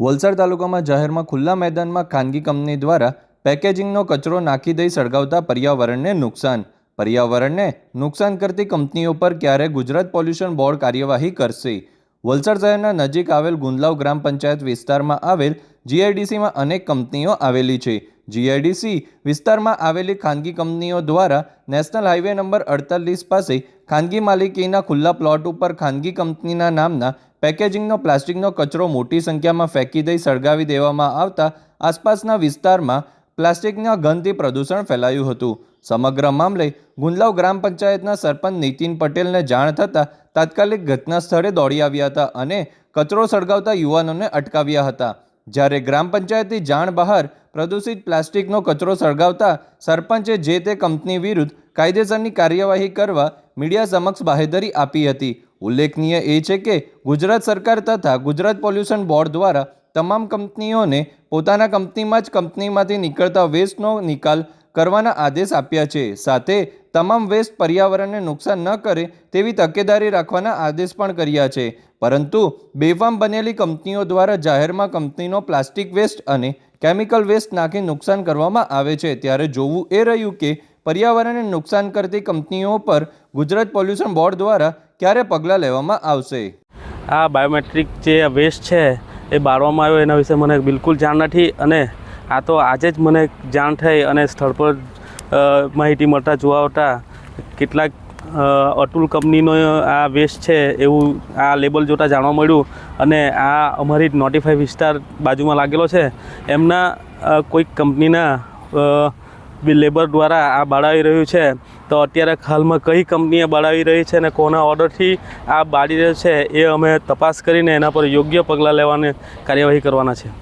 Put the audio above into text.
વલસાડ તાલુકામાં જાહેરમાં ખુલ્લા મેદાનમાં ખાનગી કંપની દ્વારા પેકેજિંગનો કચરો નાખી દઈ સળગાવતા પર્યાવરણને નુકસાન. પર્યાવરણને નુકસાન કરતી કંપનીઓ પર ક્યારે ગુજરાત પોલ્યુશન બોર્ડ કાર્યવાહી કરશે? વલસાડ શહેરના નજીક આવેલ ગુંદલાવ ગ્રામ પંચાયત વિસ્તારમાં આવેલ જીઆઈડીસીમાં અનેક કંપનીઓ આવેલી છે. જીઆઈડીસી વિસ્તારમાં આવેલી ખાનગી કંપનીઓ દ્વારા નેશનલ હાઈવે નંબર અડતાલીસ પાસે ખાનગી માલિકીના ખુલ્લા પ્લોટ ઉપર ખાનગી કંપનીના નામના પેકેજિંગનો પ્લાસ્ટિકનો કચરો મોટી સંખ્યામાં ફેંકી દઈ સળગાવી દેવામાં આવતા આસપાસના વિસ્તારમાં પ્લાસ્ટિકના ગંધથી પ્રદૂષણ ફેલાયું હતું. સમગ્ર મામલે ગુંદલાવ ગ્રામ પંચાયતના સરપંચ નીતિન પટેલને જાણ થતાં તાત્કાલિક ઘટના સ્થળે દોડી આવ્યા હતા અને કચરો સળગાવતા યુવાનોને અટકાવ્યા હતા. જ્યારે ગ્રામ પંચાયતની જાણ બહાર પ્રદૂષિત પ્લાસ્ટિકનો કચરો સળગાવતા સરપંચે જે તે કંપની વિરુદ્ધ કાયદેસરની કાર્યવાહી કરવા મીડિયા સમક્ષ બાહેધરી આપી હતી. ઉલ્લેખનીય એ છે કે ગુજરાત સરકાર તથા ગુજરાત પોલ્યુશન બોર્ડ દ્વારા તમામ કંપનીઓને પોતાના કંપનીમાં જ કંપનીમાંથી નીકળતા વેસ્ટનો નિકાલ કરવાના આદેશ આપ્યા છે. સાથે તમામ વેસ્ટ પર્યાવરણને નુકસાન ન કરે તેવી તકેદારી રાખવાના આદેશ પણ કર્યા છે. પરંતુ બેફામ બનેલી કંપનીઓ દ્વારા જાહેરમાં કંપનીનો પ્લાસ્ટિક વેસ્ટ અને કેમિકલ વેસ્ટ નાખી નુકસાન કરવામાં આવે છે. ત્યારે જોવું એ રહ્યું કે પર્યાવરણને નુકસાન કરતી કંપનીઓ પર ગુજરાત પોલ્યુશન બોર્ડ દ્વારા ક્યારે પગલાં લેવામાં આવશે? આ બાયોમેટ્રિક જે વેસ્ટ છે, એ બાળવામાં આવ્યો એના વિશે મને બિલકુલ જાણ નથી અને આ તો આજે જ મને જાણ થઈ અને સ્થળ પર માહિતી મળતા જોવા આવતા કેટલાક અતુલ કંપનીનો આ વેસ્ટ છે એવું આ લેબલ જોતાં જાણવા મળ્યું અને આ અમારી નોટિફાઈ વિસ્તાર બાજુમાં લાગેલો છે. એમના કોઈક કંપનીના લેબર દ્વારા આ બાળાવી રહ્યું છે. તો અત્યારે હાલમાં કઈ કંપનીએ બળાવી રહી છે અને કોના ઓર્ડરથી આ બાળી રહ્યો છે એ અમે તપાસ કરીને એના પર યોગ્ય પગલાં લેવાની કાર્યવાહી કરવાના છે.